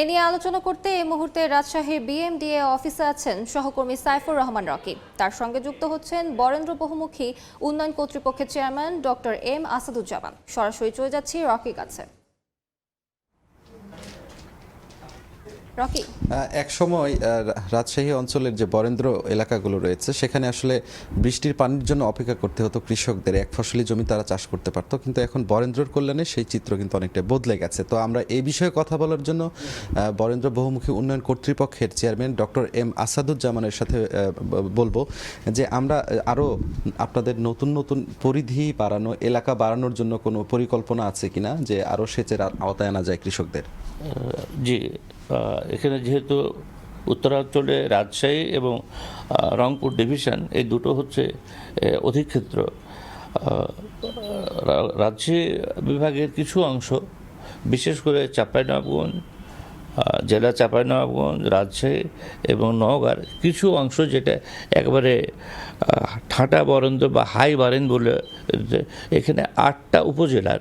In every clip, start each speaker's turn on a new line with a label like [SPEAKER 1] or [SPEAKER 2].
[SPEAKER 1] এ নিয়ে আলোচনা করতে এই মুহূর্তে রাজশাহী বিএমডিএ অফিসে আছেন সহকর্মী সাইফুর রহমান রকি। তার সঙ্গে যুক্ত হচ্ছেন বরেন্দ্র বহুমুখী, উন্নয়ন কর্তৃপক্ষের চেয়ারম্যান ডক্টর এম আসাদুজ্জামান। সরাসরি চলে যাচ্ছি রকি কাছে। রকি?
[SPEAKER 2] এক সময় রাজশাহী অঞ্চলের যে বরেন্দ্র এলাকাগুলো রয়েছে সেখানে আসলে বৃষ্টির পানির জন্য অপেক্ষা করতে হতো কৃষকদের। এক ফসলি জমি তারা চাষ করতে পারতো কিন্তু এখন বরেন্দ্রর কল্যাণে সেই চিত্র কিন্তু অনেকটা বদলে গেছে। তো আমরা এই বিষয়ে কথা বলার জন্য বরেন্দ্র বহুমুখী উন্নয়ন কর্তৃপক্ষের চেয়ারম্যান ডক্টর এম আসাদুজ্জামানের সাথে বলব যে আমরা আহ, আরও আপনাদের নতুন নতুন পরিধি বাড়ানো এলাকা বাড়ানোর জন্য কোনো পরিকল্পনা আছে কিনা যে আরও সেচের আওতায় আনা যায় কৃষকদের?
[SPEAKER 3] জি এখানে যেহেতু উত্তরাঞ্চলে রাজশাহী এবং রংপুর ডিভিশন এই দুটো হচ্ছে আহ, অধিক্ষেত্র রাজশাহী বিভাগের কিছু অংশ বিশেষ করে চাঁপাইনবাবগঞ্জ জেলা চাঁপাইনবাবগঞ্জ রাজশাহী এবং নওগাঁর কিছু অংশ যেটা একবারে ঠাটা বরেন্দ্র বা হাই বারেন বলে এখানে আটটা উপজেলার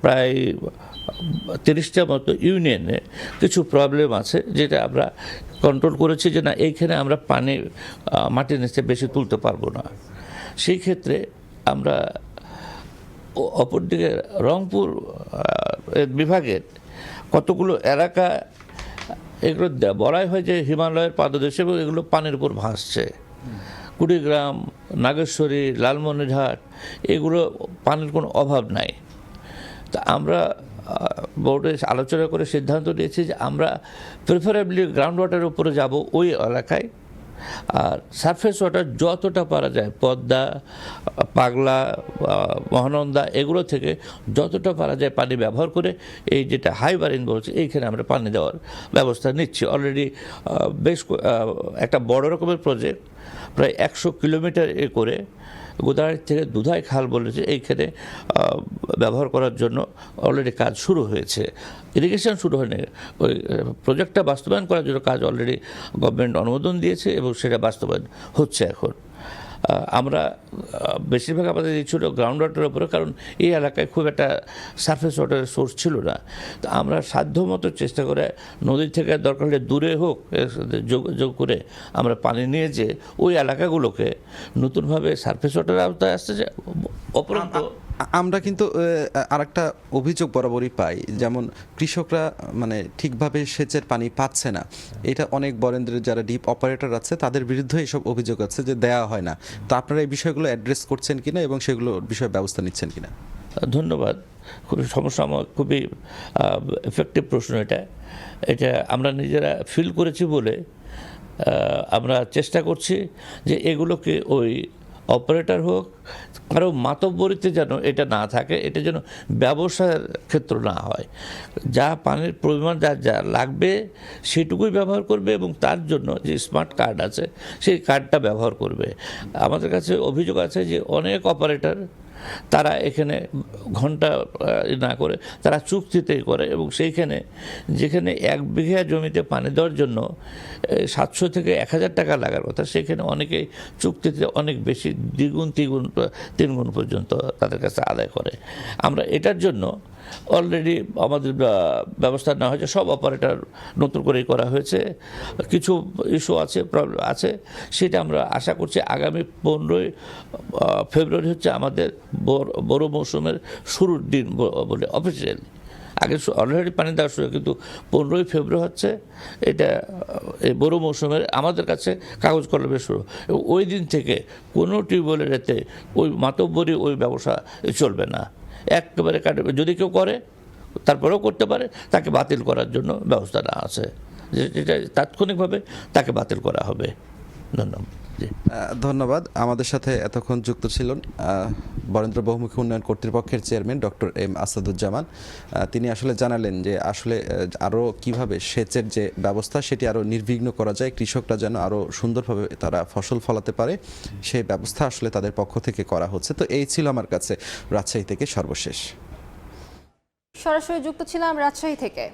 [SPEAKER 3] প্রায় তিরিশটা মতো ইউনিয়নে কিছু প্রবলেম আছে যেটা আমরা কন্ট্রোল করেছি যে না, এইখানে আমরা পানি মাটির নিচে বেশি তুলতে পারব না। সেই ক্ষেত্রে আমরা অপরদিকে রংপুর বিভাগের কতগুলো এলাকা, এগুলো বলাই হয় যে হিমালয়ের পাদদেশ এবং এগুলো পানির উপর ভাসছে। কুড়িগ্রাম, নাগেশ্বরী, লালমনিরহাট, এগুলো পানির কোনো অভাব নাই। তা আমরা বোর্ডে আলোচনা করে সিদ্ধান্ত নিয়েছি যে আমরা প্রিফারেবলি গ্রাউন্ড ওয়াটারের উপরে যাব ওই এলাকায়। আর সারফেস ওয়াটার যতটা পারা যায়, পদ্মা, পাগলা মহানন্দা, এগুলো থেকে যতটা পারা যায় পানি ব্যবহার করে এই যেটা হাই বারিন বলছে, এইখানে আমরা পানি দেওয়ার ব্যবস্থা নিচ্ছি। অলরেডি বেশ একটা বড় রকমের প্রজেক্ট প্রায় একশো কিলোমিটার এ করে গোদাগাড়ি থেকে দুধায় খাল বলেছে এইখানে ব্যবহার করার জন্য অলরেডি কাজ শুরু হয়েছে। ইরিগেশন শুরু হয়নি। ওই প্রজেক্টটা বাস্তবায়ন করার জন্য কাজ অলরেডি গভর্নমেন্ট অনুমোদন দিয়েছে এবং সেটা বাস্তবায়ন হচ্ছে এখন। আমরা বেশিরভাগ আমাদের এই ছিল গ্রাউন্ড ওয়াটারের উপরে কারণ এই এলাকায় খুব একটা সারফেস ওয়াটারের সোর্স ছিল না তো আমরা সাধ্য মতো চেষ্টা করে নদী থেকে দরকার হলে দূরে হোক যোগ যোগ করে আমরা পানি নিয়ে যে ওই এলাকাগুলোকে নতুনভাবে সারফেস ওয়াটারের আওতায় আসতে অপরন্ত
[SPEAKER 2] আমরা কিন্তু আর একটা অভিযোগ বরাবরই পাই। যেমন কৃষকরা মানে ঠিকভাবে সেচের পানি পাচ্ছে না। এটা অনেক বরেন্দ্রের যারা ডিপ অপারেটর আছে, তাদের বিরুদ্ধে এসব অভিযোগ আছে যে দেয়া হয় না। তো আপনারা এই বিষয়গুলো অ্যাড্রেস করছেন কিনা এবং সেগুলো বিষয়ে ব্যবস্থা নিচ্ছেন কিনা?
[SPEAKER 3] ধন্যবাদ। সমস্যা খুবই এফেক্টিভ প্রশ্ন এটা। এটা আমরা নিজেরা ফিল করেছি বলে আমরা চেষ্টা করছি যে এগুলোকে ওই অপারেটর হোক, কারও মাতব্বরিতে যেন এটা না থাকে, এটা যেন ব্যবসার ক্ষেত্র না হয়। যা পানির পরিমাণ, যা যা লাগবে সেটুকুই ব্যবহার করবে এবং তার জন্য যে স্মার্ট কার্ড আছে, সেই কার্ডটা ব্যবহার করবে। আমাদের কাছে অভিযোগ আছে যে অনেক অপারেটর তারা এখানে ঘণ্টা না করে, তারা চুক্তিতে করে এবং সেইখানে, যেখানে এক বিঘা জমিতে পানি দেওয়ার জন্য সাতশো থেকে এক হাজার টাকা লাগার কথা, সেখানে অনেকে চুক্তিতে অনেক বেশি দ্বিগুণ, তিগুণ, তিনগুণ পর্যন্ত তাদের কাছে আদায় করে। আমরা এটার জন্য অলরেডি আমাদের ব্যবস্থা নেওয়া হয়েছে। সব অপারেটর নতুন করেই করা হয়েছে। কিছু ইস্যু আছে প্রবলেম আছে, সেটা আমরা আশা করছি আগামী পনেরোই ফেব্রুয়ারি হচ্ছে আমাদের বড়- মৌসুমের শুরুর দিন বলে অফিসিয়াল আগে অলরেডি পানি দেওয়া শুরু, কিন্তু পনেরোই ফেব্রুয়ারি হচ্ছে, এটা এই বড় মৌসুমের আমাদের কাছে কাগজ কলমে শুরু। ওই দিন থেকে কোনো টিউবওয়েলের এতে ওই মাতব্বরি ওই ব্যবসা চলবে না। একেবারে যদি কেউ করে, তারপরেও করতে পারে, তাকে বাতিল করার জন্য ব্যবস্থা না আছে। যেটা তাৎক্ষণিকভাবে তাকে বাতিল করা হবে। ধন্যবাদ।
[SPEAKER 2] ধন্যবাদ। আমাদের সাথে এতক্ষণ যুক্ত ছিলেন বরেন্দ্র বহুমুখী উন্নয়ন কর্তৃপক্ষের চেয়ারম্যান ডক্টর এম আসাদুজ্জামান। তিনি আসলে জানালেন যে আসলে আরও আরও কীভাবে সেচের যে ব্যবস্থা সেটি আরও নির্বিঘ্ন করা যায় কৃষকরা যেন আরও সুন্দরভাবে তারা ফসল ফলাতে পারে সেই ব্যবস্থা আসলে তাদের পক্ষ থেকে করা হচ্ছে। তো এই ছিল আমার কাছে রাজশাহী থেকে সর্বশেষ।
[SPEAKER 1] সরাসরি যুক্ত ছিলাম রাজশাহী থেকে।